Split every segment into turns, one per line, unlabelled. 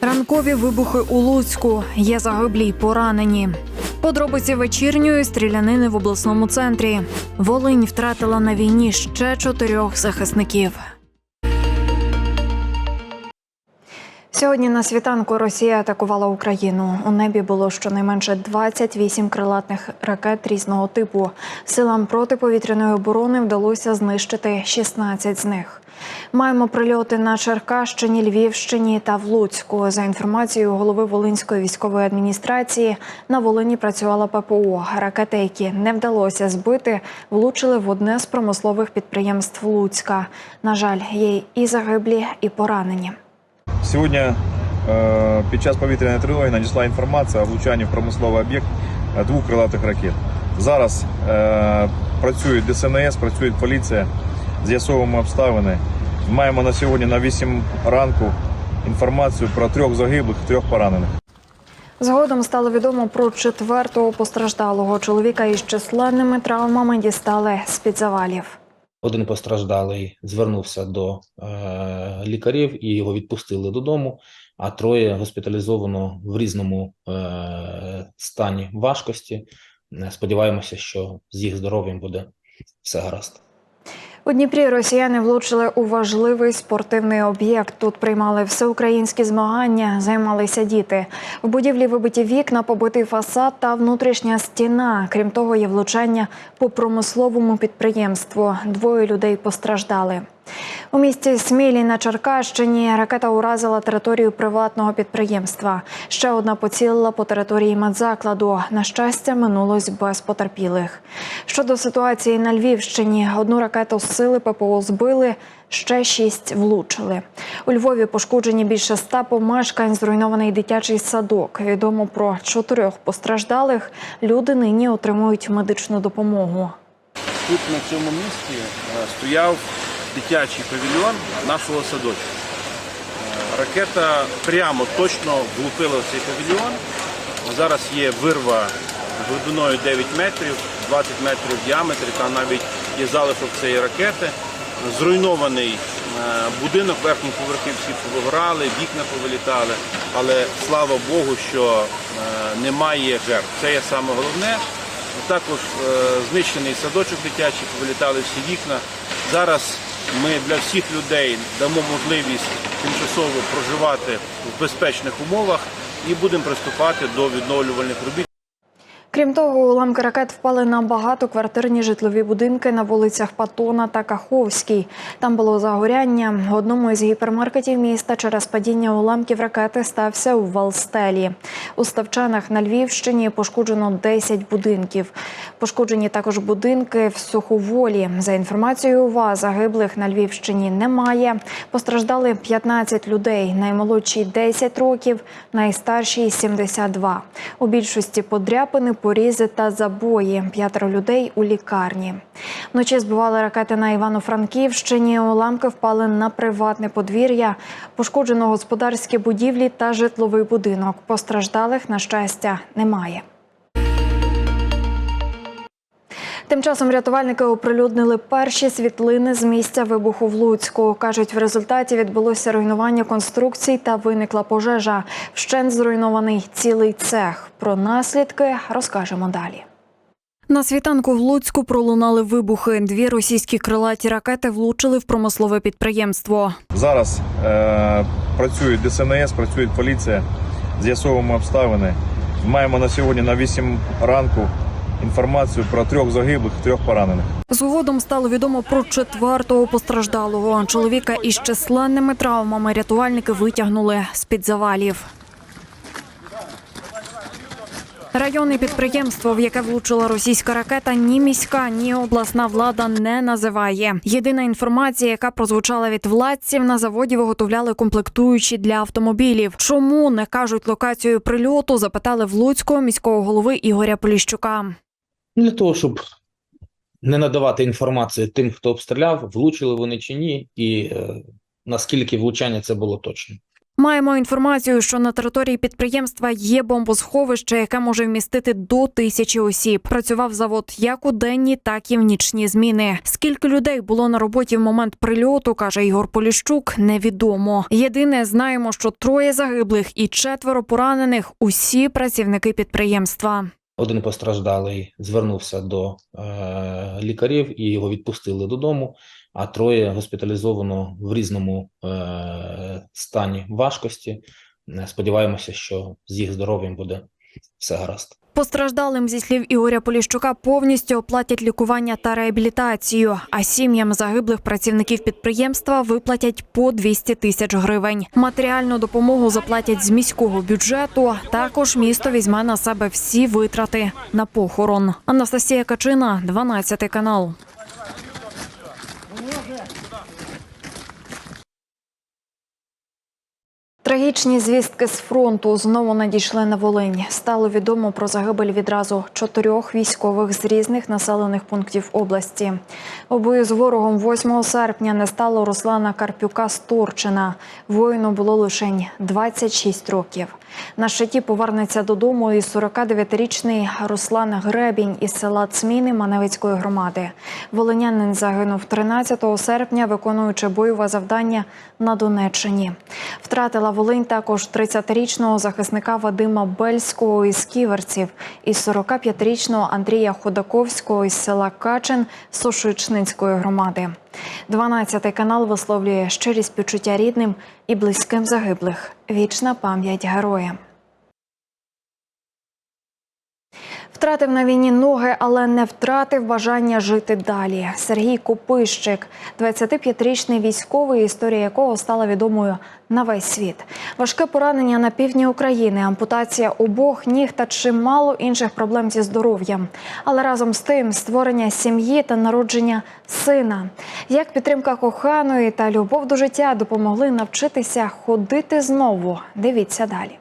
Ранкові вибухи у Луцьку. Є загиблі й поранені. Подробиці вечірньої стрілянини в обласному центрі. Волинь втратила на війні ще чотирьох захисників. Сьогодні на світанку Росія атакувала Україну. У небі було щонайменше 28 крилатних ракет різного типу. Силам протиповітряної оборони вдалося знищити 16 з них. Маємо прильоти на Черкащині, Львівщині та в Луцьку. За інформацією голови Волинської військової адміністрації, на Волині працювала ППО. Ракети, які не вдалося збити, влучили в одне з промислових підприємств Луцька. На жаль, є і загиблі, і поранені.
Сьогодні е, під час повітряної тривоги надійшла інформація о влучанні в промисловий об'єкт е, двох крилатих ракет. Зараз е, працюють ДСНС, працює поліція, з'ясовуємо обставини. Маємо на сьогодні на 8 ранку інформацію про трьох загиблих, трьох поранених.
Згодом стало відомо про четвертого постраждалого чоловіка із численними травмами дістали з-під завалів.
Один постраждалий звернувся до е, лікарів і його відпустили додому, а троє госпіталізовано в різному е, стані важкості. Е, Сподіваємося, що з їх здоров'ям буде все гаразд.
У Дніпрі росіяни влучили у важливий спортивний об'єкт. Тут приймали всеукраїнські змагання, займалися діти. В будівлі вибиті вікна, побитий фасад та внутрішня стіна. Крім того, є влучання по промисловому підприємству. Двоє людей постраждали. У місті Смілі на Черкащині ракета уразила територію приватного підприємства. Ще одна поцілила по території медзакладу. На щастя, минулось без потерпілих. Щодо ситуації на Львівщині, одну ракету з сили ППО збили, ще шість влучили. У Львові пошкоджені більше ста помешкань, зруйнований дитячий садок. Відомо про чотирьох постраждалих. Люди нині отримують медичну допомогу.
Тут на цьому місці е, стояв дитячий павільйон нашого садочку. Е, Ракета прямо точно влупила в цей павільйон. Зараз є вирва глибиною 9 метрів, 20 метрів в діаметрі, там навіть є залишок цієї ракети. Зруйнований е, будинок, верхні поверхи всі повигорали, вікна повилітали, але слава Богу, що е, немає жертв. Це є саме головне. Також знищений садочок дитячий, повилітали всі вікна. Зараз ми для всіх людей дамо можливість тимчасово проживати в безпечних умовах і будемо приступати до відновлювальних робіт.
Крім того, уламки ракет впали на багатоквартирні житлові будинки на вулицях Патона та Каховській. Там було загоряння. В одному із гіпермаркетів міста через падіння уламків ракети стався у Валстелі. У Ставчанах на Львівщині пошкоджено 10 будинків. Пошкоджені також будинки в Суховолі. За інформацією УВА, загиблих на Львівщині немає. Постраждали 15 людей. Наймолодші 10 років, найстарші 72. У більшості подряпини, порізи та забої. П'ятеро людей у лікарні. Вночі збивали ракети на Івано-Франківщині. Уламки впали на приватне подвір'я. Пошкоджено господарські будівлі та житловий будинок. Постраждалих, на щастя, немає. Тим часом рятувальники оприлюднили перші світлини з місця вибуху в Луцьку. Кажуть, в результаті відбулося руйнування конструкцій та виникла пожежа. Вщент зруйнований цілий цех. Про наслідки розкажемо далі. На світанку в Луцьку пролунали вибухи. Дві російські крилаті ракети влучили в промислове підприємство.
Зараз е, працюють ДСНС, працює поліція, з'ясовуємо обставини. Маємо на сьогодні на 8 ранку інформацію про трьох загиблих, трьох поранених.
Згодом стало відомо про четвертого постраждалого. Чоловіка із численними травмами рятувальники витягнули з-під завалів. Районне підприємство, в яке влучила російська ракета, ні міська, ні обласна влада не називає. Єдина інформація, яка прозвучала від владців, на заводі виготовляли комплектуючі для автомобілів. Чому не кажуть локацію прильоту? Запитали в Луцького міського голови Ігоря Поліщука.
Для того, щоб не надавати інформацію тим, хто обстріляв, влучили вони чи ні, і е, наскільки влучання це було точно.
Маємо інформацію, що на території підприємства є бомбосховище, яке може вмістити до тисячі осіб. Працював завод як у денні, так і в нічні зміни. Скільки людей було на роботі в момент прильоту, каже Ігор Поліщук, невідомо. Єдине, знаємо, що троє загиблих і четверо поранених усі працівники підприємства.
Один постраждалий звернувся до е, лікарів і його відпустили додому, а троє госпіталізовано в різному е, стані важкості. Е, Сподіваємося, що з їх здоров'ям буде все гаразд.
Постраждалим зі слів Ігоря Поліщука повністю оплатять лікування та реабілітацію. А сім'ям загиблих працівників підприємства виплатять по 200 тисяч гривень. Матеріальну допомогу заплатять з міського бюджету. Також місто візьме на себе всі витрати на похорон. Анастасія Качина, 12 канал. Трагічні звістки з фронту знову надійшли на Волинь. Стало відомо про загибель відразу чотирьох військових з різних населених пунктів області. У бою з ворогом 8 серпня не стало Руслана Карпюка з Турчина. Воїну було лише 26 років. На щиті повернеться додому і 49-річний Руслан Гребінь із села Цміни Маневицької громади. Волинянин загинув 13 серпня, виконуючи бойове завдання на Донеччині. Втратила Волинь також 30-річного захисника Вадима Бельського із Ківерців і 45-річного Андрія Ходаковського із села Качин Сошичнинської громади. 12 канал висловлює щирість почуття рідним і близьким загиблих. Вічна пам'ять героям. Втратив на війні ноги, але не втратив бажання жити далі. Сергій Копищик, 25-річний військовий, історія якого стала відомою на весь світ. Важке поранення на півдні України, ампутація обох ніг та чимало інших проблем зі здоров'ям. Але разом з тим створення сім'ї та народження сина. Як підтримка коханої та любов до життя допомогли навчитися ходити знову. Дивіться далі.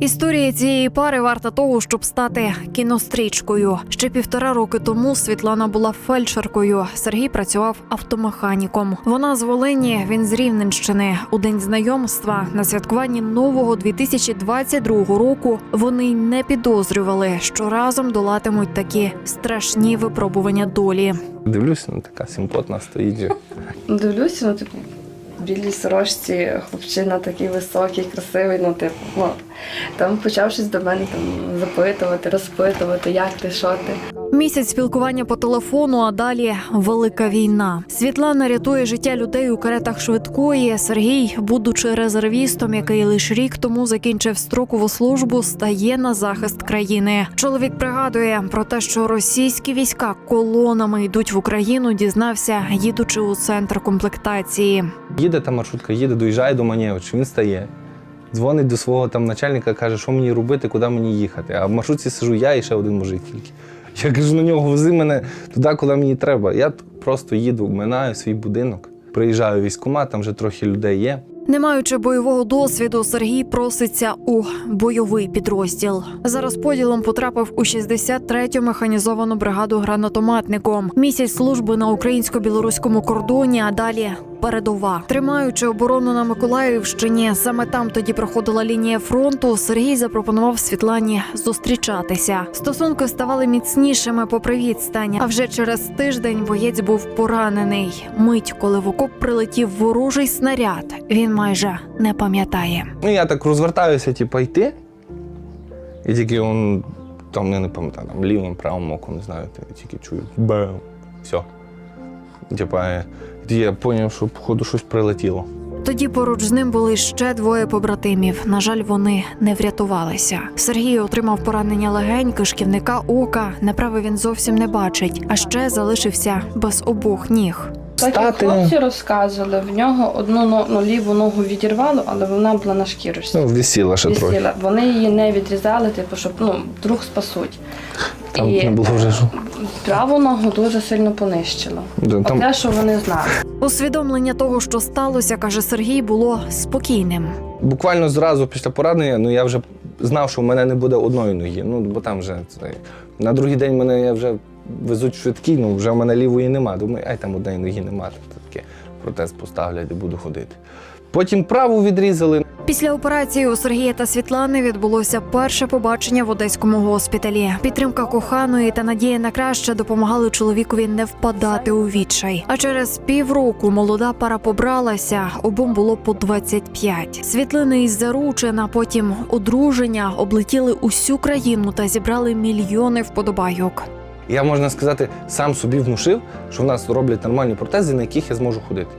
Історія цієї пари варта того, щоб стати кінострічкою. Ще півтора роки тому Світлана була фельдшеркою. Сергій працював автомеханіком. Вона з Волині, він з Рівненщини. У день знайомства на святкуванні нового 2022 року вони й не підозрювали, що разом долатимуть такі страшні випробування долі.
Дивлюся, ну така симпотна стоїть.
Дивлюся, ну, типу, білій сорочці, хлопчина такий високий, красивий, ну, типу, ну, там почав щось до мене там запитувати, розпитувати, як ти, що ти.
Місяць спілкування по телефону, а далі велика війна. Світлана рятує життя людей у каретах швидкої. Сергій, будучи резервістом, який лише рік тому закінчив строкову службу, стає на захист країни. Чоловік пригадує про те, що російські війська колонами йдуть в Україну. Дізнався, їдучи у центр комплектації.
Їде та маршрутка, їде, доїжджає до Манєвич, він стає. Дзвонить до свого там начальника, каже, що мені робити, куди мені їхати. А в маршрутці сижу я і ще один мужик тільки. Я кажу на нього, вези мене туди, куди мені треба. Я просто їду, минаю свій будинок, приїжджаю в військкомат, там вже трохи людей є.
Не маючи бойового досвіду, Сергій проситься у бойовий підрозділ. За розподілом потрапив у 63-ю механізовану бригаду гранатометником. Місяць служби на українсько-білоруському кордоні, а далі передова. Тримаючи оборону на Миколаївщині, саме там тоді проходила лінія фронту. Сергій запропонував Світлані зустрічатися. Стосунки ставали міцнішими попри відстань. А вже через тиждень боєць був поранений. Мить, коли в окоп прилетів ворожий снаряд, він майже не пам'ятає.
Ну я так розвертаюся, типу, йти. І тільки он там я не пам'ятаю, там лівим, правим оком, не знаю, тільки чую. Бем. Все. Типа, я зрозумів, що походу щось прилетіло.
Тоді поруч з ним були ще двоє побратимів. На жаль, вони не врятувалися. Сергій отримав поранення легень, кишківника ока. Направи він зовсім не бачить, а ще залишився без обох ніг.
Так як
Стати-
хлопці розказували, в нього одну но- ну, ліву ногу відірвало, але вона була на шкірочці.
Ну, висіла ще трохи.
Висіла. Вони її не відрізали, типу, щоб ну, вдруг спасуть.
Там
І
не було вже що.
праву ногу дуже сильно понищило.
Да, Там
Те, що вони знали.
Усвідомлення того, що сталося, каже Сергій, було спокійним.
Буквально зразу після поранення, ну я вже знав, що в мене не буде одної ноги. Ну, бо там вже це. На другий день мене я вже везуть швидкі, ну вже в мене лівої нема. Думаю, ай там одної ноги нема. Таке протез поставлять і буду ходити. Потім праву відрізали.
Після операції у Сергія та Світлани відбулося перше побачення в одеському госпіталі. Підтримка коханої та надія на краще допомагали чоловікові не впадати у відчай. А через півроку молода пара побралася. Обом було по 25. Світлини із заручена, потім одруження облетіли усю країну та зібрали мільйони вподобайок.
Я можна сказати, сам собі внушив, що в нас роблять нормальні протези, на яких я зможу ходити.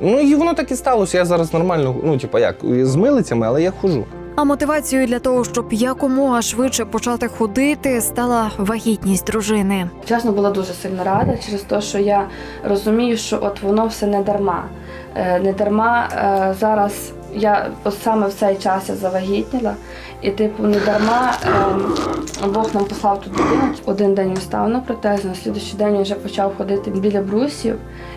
Ну і воно так і сталося. Я зараз нормально, ну типа як, з милицями, але я хожу.
А мотивацією для того, щоб якомога швидше почати ходити, стала вагітність дружини.
Чесно, була дуже сильно рада через те, що я розумію, що от воно все не дарма. Е, Не дарма е, зараз я саме в цей час я завагітніла, і типу не дарма е, Бог нам послав ту дитину. Один день він став на протез, на слідуючий день він вже почав ходити біля брусів.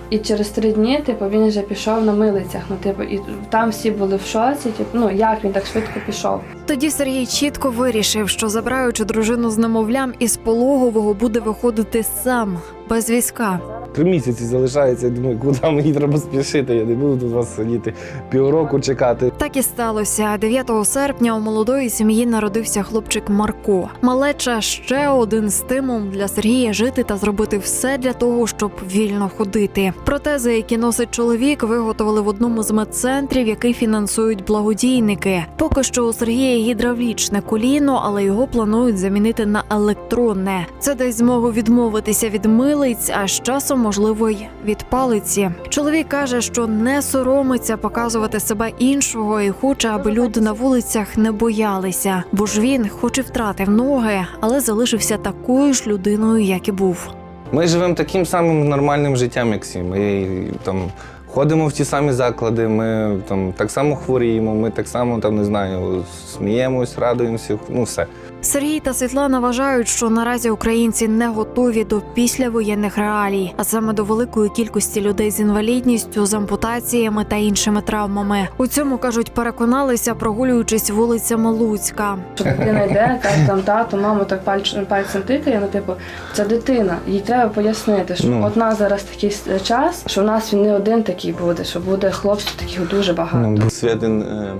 І через три дні, типу, він вже пішов на милицях. Ну, типу, і там всі були в шоці. Типу, ну як він так швидко пішов.
Тоді Сергій чітко вирішив, що забираючи дружину з немовлям із пологового буде виходити сам без візка.
Три місяці залишається. Я думаю, куди мені треба спішити. Я не буду тут вас сидіти півроку чекати.
Так і сталося. 9 серпня у молодої сім'ї народився хлопчик Марко. Малеча ще один стимул для Сергія жити та зробити все для того, щоб вільно ходити. Протези, які носить чоловік, виготовили в одному з медцентрів, який фінансують благодійники. Поки що у Сергія гідравлічне коліно, але його планують замінити на електронне. Це дасть змогу відмовитися від милиць, а з часом можливо й від палиці. Чоловік каже, що не соромиться показувати себе іншого і хоче, аби люди на вулицях не боялися, бо ж він, хоч і втратив ноги, але залишився такою ж людиною, як і був.
Ми живемо таким самим нормальним життям, як всі. Ми там ходимо в ті самі заклади, ми там так само хворіємо, ми так само там не знаю, сміємось, радуємося. Ну все.
Сергій та Світлана вважають, що наразі українці не готові до післявоєнних реалій, а саме до великої кількості людей з інвалідністю, з ампутаціями та іншими травмами. У цьому кажуть, переконалися, прогулюючись вулицями Луцька.
Що дитина йде, каже там тато, маму так пальцем, пальцем тикає, ну типу, це дитина. Їй треба пояснити, що
Ну.
от нас зараз такий час, що в нас він не один такий буде, що буде хлопців таких дуже багато.
Ну, був Святин е,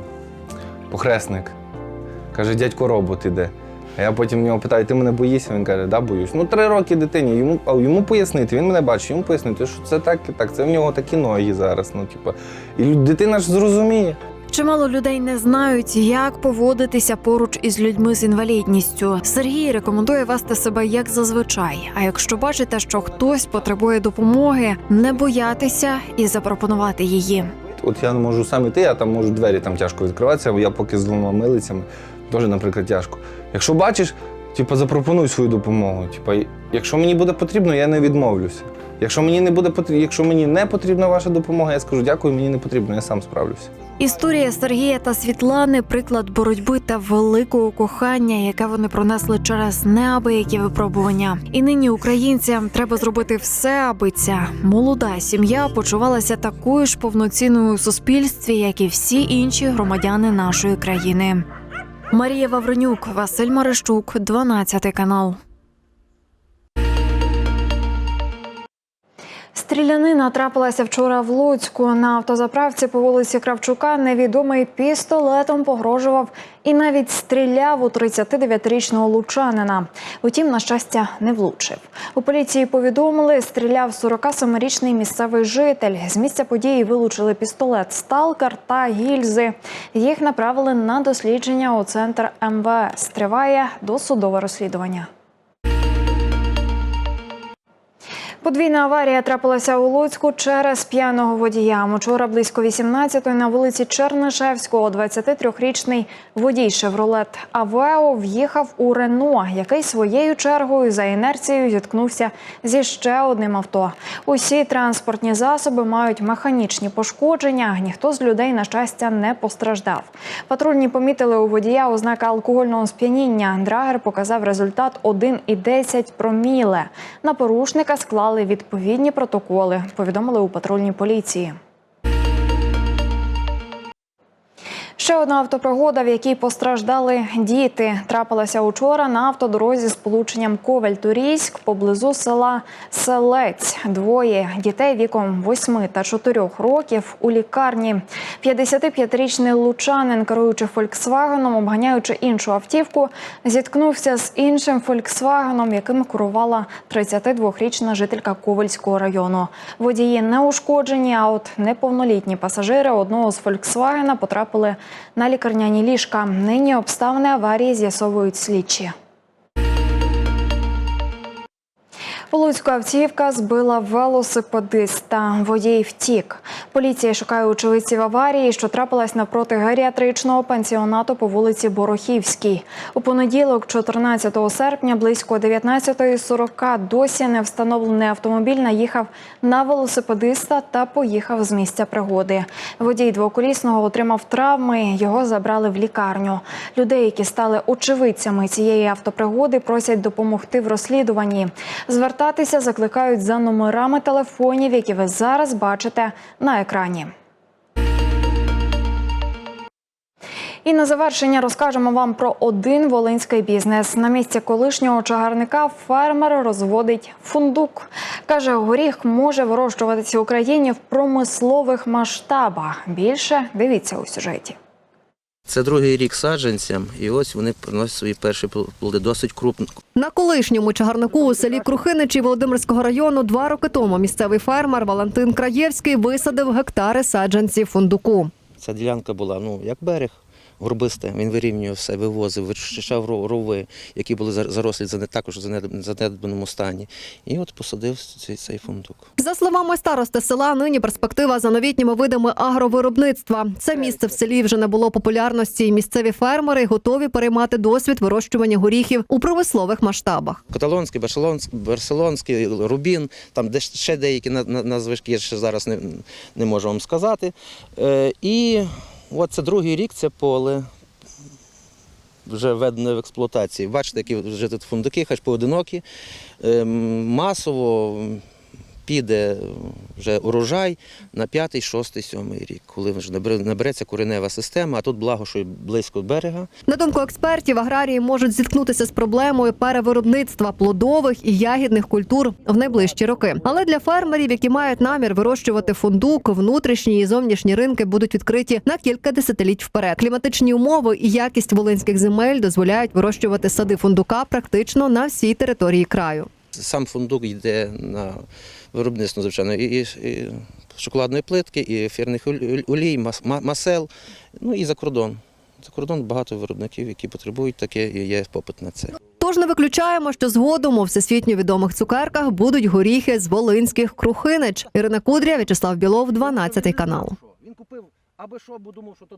похресник. Каже, дядько робот іде. А я потім в нього питаю, ти мене боїшся? Він каже, да, боюсь. Ну, три роки дитині, йому, а йому пояснити, він мене бачить, йому пояснити, що це так і так, це в нього такі ноги зараз. Ну, типу, і дитина ж зрозуміє.
Чимало людей не знають, як поводитися поруч із людьми з інвалідністю. Сергій рекомендує вести себе як зазвичай. А якщо бачите, що хтось потребує допомоги, не боятися і запропонувати її.
От я можу сам іти, а там можу двері там тяжко відкриватися, я поки з двома милицями, теж, наприклад, тяжко. Якщо бачиш, типу, запропонуй свою допомогу. Типу, якщо мені буде потрібно, я не відмовлюся. Якщо мені не буде потрібно, якщо мені не потрібна ваша допомога, я скажу дякую, мені не потрібно, я сам справлюся.
Історія Сергія та Світлани приклад боротьби та великого кохання, яке вони пронесли через неабиякі випробування. І нині українцям треба зробити все, аби ця молода сім'я почувалася такою ж повноцінною у суспільстві, як і всі інші громадяни нашої країни. Марія Вавронюк, Василь Марищук, 12 канал. Стрілянина трапилася вчора в Луцьку. На автозаправці по вулиці Кравчука невідомий пістолетом погрожував і навіть стріляв у 39-річного лучанина. Утім, на щастя, не влучив. У поліції повідомили, стріляв 47-річний місцевий житель. З місця події вилучили пістолет Сталкер та гільзи. Їх направили на дослідження у центр МВС. Триває досудове розслідування. Подвійна аварія трапилася у Луцьку через п'яного водія. Учора близько 18-ї на вулиці Чернишевського 23-річний водій «Шевролет Авео в'їхав у Рено, який своєю чергою за інерцією зіткнувся зі ще одним авто. Усі транспортні засоби мають механічні пошкодження. Ніхто з людей, на щастя, не постраждав. Патрульні помітили у водія ознаки алкогольного сп'яніння. Драгер показав результат 1,10 проміле. На порушника склали відповідні протоколи, повідомили у патрульній поліції. Ще одна автопригода, в якій постраждали діти, трапилася учора на автодорозі з полученням Ковель-Турійськ поблизу села Селець. Двоє дітей віком 8 та 4 років у лікарні. 55-річний лучанин, керуючи Фольксвагеном, обганяючи іншу автівку, зіткнувся з іншим Фольксвагеном, яким керувала 32-річна жителька Ковельського району. Водії не ушкоджені, а от неповнолітні пасажири одного з Фольксвагена потрапили на лікарняні ліжка. Нині обставини аварії з'ясовують слідчі. Луцька автівка збила велосипедиста. Водій втік. Поліція шукає очевидців аварії, що трапилась навпроти геріатричного пансіонату по вулиці Борохівській. У понеділок, 14 серпня, близько 19.40 досі не встановлений автомобіль наїхав на велосипедиста та поїхав з місця пригоди. Водій двоколісного отримав травми. Його забрали в лікарню. Людей, які стали очевидцями цієї автопригоди, просять допомогти в розслідуванні. Звертатися закликають за номерами телефонів, які ви зараз бачите на екрані. І на завершення розкажемо вам про один волинський бізнес. На місці колишнього чагарника фермер розводить фундук. Каже, горіх може вирощуватися в Україні в промислових масштабах. Більше дивіться у сюжеті.
Це другий рік саджанцям, і ось вони приносять свої перші плоди досить крупно.
На колишньому чагарнику у селі Крухиничі Володимирського району два роки тому місцевий фермер Валентин Краєвський висадив гектари саджанців фундуку.
Ця ділянка була ну як берег. Горбиста, він вирівнював все, вивозив, вичищав рови, які були зарослі за не також в занедбаному стані. І от посадив цей, цей фундук.
За словами старости села, нині перспектива за новітніми видами агровиробництва. Це місце в селі вже не було популярності, і місцеві фермери готові переймати досвід вирощування горіхів у промислових масштабах.
Каталонський, барселонський, барселонський, рубін, там де ще деякі на- на- назви я ще зараз не, не можу вам сказати. Е, і от це другий рік це поле. Вже введено в експлуатацію. Бачите, які вже тут фундуки, хоч поодинокі. Ем, Масово піде вже урожай на п'ятий, шостий, сьомий рік, коли вже набере- набереться коренева система, а тут благо, що близько берега.
На думку експертів, аграрії можуть зіткнутися з проблемою перевиробництва плодових і ягідних культур в найближчі роки. Але для фермерів, які мають намір вирощувати фундук, внутрішні і зовнішні ринки будуть відкриті на кілька десятиліть вперед. Кліматичні умови і якість волинських земель дозволяють вирощувати сади фундука практично на всій території краю.
Сам фундук йде на виробництво, звичайно, і, і, і шоколадної плитки, і ефірних олій, мас, масел, ну і за кордон. За кордон багато виробників, які потребують таке, і є попит на це.
Тож не виключаємо, що згодом у всесвітньо відомих цукерках будуть горіхи з волинських крухинич. Ірина Кудря, В'ячеслав Білов, 12 канал.
Він купив, аби що, бо думав, що то